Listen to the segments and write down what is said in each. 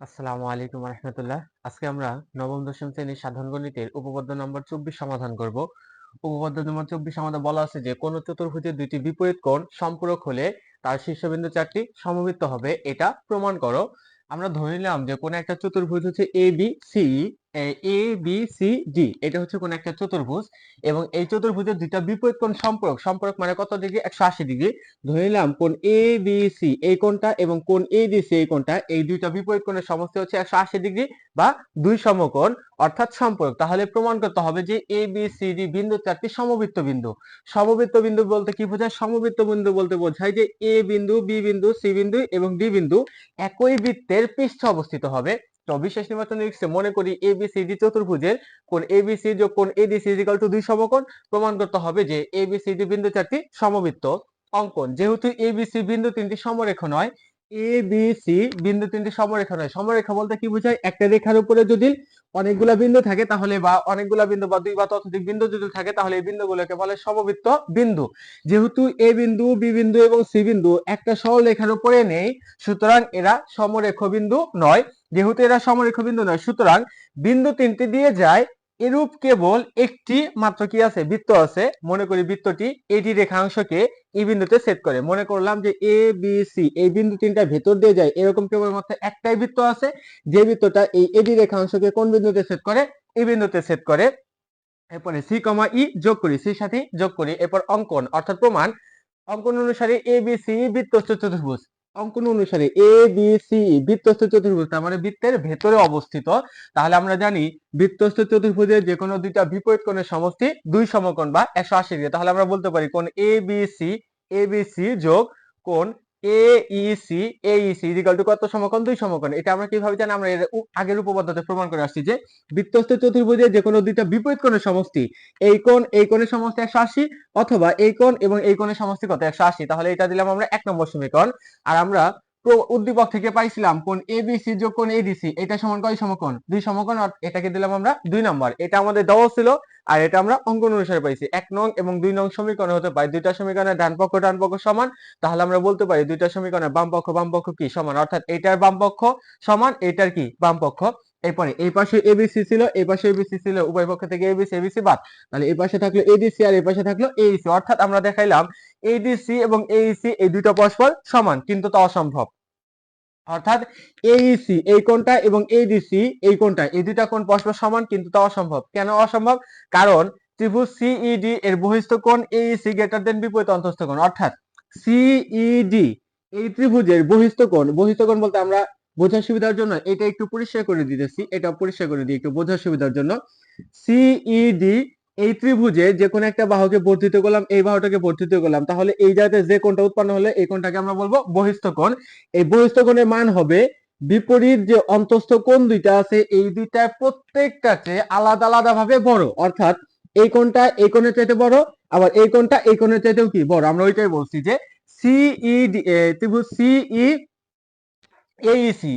আসসালামু আলাইকুম রহমতুল্লাহ। আজকে আমরা নবম, দশম শ্রেণির সাধারণ গণিতের উপপাদ্য নম্বর চব্বিশ সমাধান করব। উপপাদ্য নম্বর চব্বিশ আমাদের বলা আছে যে, কোন চতুর্ভুজের দুইটি বিপরীত কোণ সম্পূরক হলে তার শীর্ষবিন্দু চারটি সমবৃত্ত হবে। এটা প্রমাণ করো। আমরা ধরে নিলাম যে, কোন একটা চতুর্ভুজ হচ্ছে A B C A B C D এটা হচ্ছে কোন একটা চতুর্ভুজ এবং এই চতুর্ভুজের দুইটা বিপরীত কোণ সম্পর্ক সম্পর্ক মানে কত ডিগ্রি? একশো আশি ডিগ্রি। ধরে নিলাম কোন এ বি সি এই কোণটা এবং কোন এ ডি সি এই কোণটা, এই দুইটা বিপরীত কোণের সমষ্টি হচ্ছে একশো আশি ডিগ্রি বা দুই সমকোণ অর্থাৎ সম্পর্ক। তাহলে প্রমাণ করতে হবে যে এ বি সি ডি বিন্দু চারটি সমবৃত্ত বিন্দু। সমবৃত্ত বিন্দু বলতে কি বোঝায়? সমবৃত্ত বিন্দু বলতে বোঝায় যে এ বিন্দু বি বিন্দু সি বিন্দু এবং ডি বিন্দু একই বৃত্তের পৃষ্ঠে অবস্থিত হবে। তো বিশেষ নির্বাচন মনে করি এ বি সি ডি চতুর্ভুজের কোন এ বি সি যোগ কোন A D C equal to দুই সমকোণ প্রমাণ করতে হবে যে এ বি সি ডি বিন্দু চারটি সমবৃত্ত অঙ্কন। যেহেতু এ বি সি বিন্দু তিনটি সমরেখা নয় এ বি সি বিন্দু তিনটি সমরেখা নয়। সমরেখা বলতে কি বোঝায়? একটা রেখার উপরে যদি অনেকগুলা বিন্দু থাকে তাহলে বা অনেকগুলা বিন্দু বা দুই বা ততোধিক বিন্দু যদি থাকে তাহলে এই বিন্দুগুলোকে বলে সমবৃত্ত বিন্দু। যেহেতু এ বিন্দু বি বিন্দু এবং সি বিন্দু একটা সরল রেখার উপরে নেই, সুতরাং এরা সমরেখ বিন্দু নয়। যেহেতু এরা সমরেখ বিন্দু নয়, সুতরাং বিন্দু তিনটি দিয়ে যায়, এরূপ কেবল একটি মাত্র কি আছে? বৃত্ত আছে। মনে করি বৃত্তটি এটি রেখাংশকে এই বিন্দুতে সেট করে। মনে করলাম যে এ বি সি এই বিন্দু তিনটা ভেতর দিয়ে যায়, এরকম কেবলমাত্র একটাই বৃত্ত আছে। যে বৃত্তটা এই এডি রেখাংশকে কোন বিন্দুতে সেট করে? এই বিন্দুতে সেট করে। এরপরে সি কমা ই যোগ করি। সির সাথে যোগ করি। এরপর অঙ্কন, অর্থাৎ প্রমাণ। অঙ্কন অনুসারে এ বি সি বৃত্ত চতুর্ভুজ। অঙ্কন অনুসারে এ বি সি বৃত্তস্থ চতুর্ভুজ, তার মানে বৃত্তের ভেতরে অবস্থিত। তাহলে আমরা জানি বৃত্তস্থ চতুর্ভুজের যে কোনো দুইটা বিপরীত কোণের সমষ্টি দুই সমকোণ বা একশো আশি ডিগ্রি তাহলে আমরা বলতে পারি কোণ A B C A B C যোগ কোণ A E C A E C equal to কত সমকোণ? দুই সমকোণ। এটা আমরা কীভাবে জানি? আমরা আগের প্রমাণ করে আসছি যে চতুর্ভুজের যে কোনো দুইটা বিপরীত কোণের সমষ্টি, এই কোণ, এই কোণের সমষ্টি অথবা এই কোণ এবং এই কোণের সমষ্টি কত? একশো আশি। তাহলে এটা দিলাম আমরা এক নম্বর সমীকরণ। আর আমরা উদ্দীপক থেকে পাইছিলাম কোন এবিসি যোগ কোন এডিসি এটা সমান কয় সমকোণ? দুই সমকোণ এটাকে দিলাম আমরা দুই নম্বর। এটা আমাদের দেওয়া ছিল। আর এটা আমরা অঙ্কন অনুসারে পাইছি। এক নং এবং দুই নং সমীকরণ হতে পারে। দুইটা সমীকরণের ডান পক্ষ ডান পক্ষ সমান, তাহলে আমরা বলতে পারি দুইটা সমীকরণের বাম পক্ষ বাম পক্ষ কি সমান? অর্থাৎ এটার বাম পক্ষ সমান এটার কি? বাম পক্ষ। এরপরে এই পাশে এবিসি ছিল, এই পাশে এবিসি ছিল, উভয় পক্ষ থেকে এবিসি এবিসি বাদ। তাহলে এই পাশে থাকল এডিসি আর এই পাশে থাকল এইসি অর্থাৎ আমরা দেখাইলাম এডিসি এবং এইসি এই দুটো পরস্পর সমান, কিন্তু তা অসম্ভব। অর্থাৎ এইসি এই কোণটা এবং এডিসি এই কোণটা, এই দুইটা কোণ পরস্পর সমান কিন্তু তা অসম্ভব। কেন অসম্ভব? কারণ ত্রিভুজ সিইডি এর বহিস্থ কোণ এইসি গ্রেটার দেন বিপরীত অন্তস্থ কোণ। অর্থাৎ সিইডি এই ত্রিভুজের বহিস্থ কোণ বহিস্থ কোণ বলতে আমরা বোঝার সুবিধার জন্য এটা একটু পরিষ্কার করে দিতেছি, এটা পরিষ্কার করে দিই একটু বোঝার সুবিধার জন্য। সিইডি এই ত্রিভুজে যে কোনো একটা বাহুকে বর্ধিত করলাম, এই বাহুটাকে বর্ধিত করলাম, তাহলে এই জায়গাতে যে কোণটা উৎপন্ন হলে, এই কোণটাকে আমরা বলব বহিস্থ কোণ। এই বহিস্থ কোণের মান হবে বিপরীত যে অন্তস্থ কোণ দুইটা আছে, এই দুইটা প্রত্যেকটা চেয়ে আলাদা আলাদা ভাবে বড়। অর্থাৎ এই কোণটা এই কোণের চাইতে বড়, আবার এই কোণটা এই কোণের চাইতেও কি বড়? আমরা ওইটাই বলছি যে সিই ত্রিভুজ সিই এইসি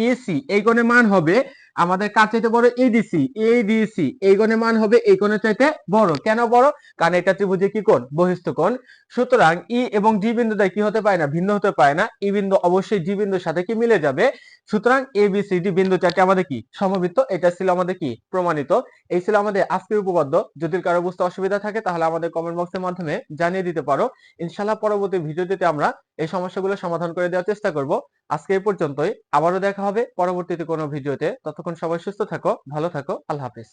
এইসি এই কোণের মান হবে আমাদের কার চাইতে বড়? এডিসি এডিসি এই কোণের মান হবে এই কোণের চাইতে বড়। কেন বড়? কারণ এটা ত্রিভুজে কি কোণ? বহিস্থ কোণ। সুতরাং ই এবং ডি বিন্দু দ্বারা কি হতে পারে না? ভিন্ন হতে পারে না। ই বিন্দু অবশ্যই ডি বিন্দুর সাথে কি মিলে যাবে? সুতরাং এ বি সি ডি বিন্দু চারটি আমাদের কি? সমবৃত্ত। এটা ছিল আমাদের কি? প্রমাণিত। এই ছিল আমাদের আজকের উপপাদ্য। যদি কারও বুঝতে অসুবিধা থাকে, তাহলে আমাদের কমেন্ট বক্সের মাধ্যমে জানিয়ে দিতে পারো। ইনশাল্লাহ পরবর্তী ভিডিওটিতে আমরা এই সমস্যাগুলো সমাধান করে দেওয়ার চেষ্টা করব। আজকে এই পর্যন্তই। আবারও দেখা হবে পরবর্তীতে কোনো ভিডিওতে। ততক্ষণ সবাই সুস্থ থাকো, ভালো থাকো। আল্লাহ হাফেজ।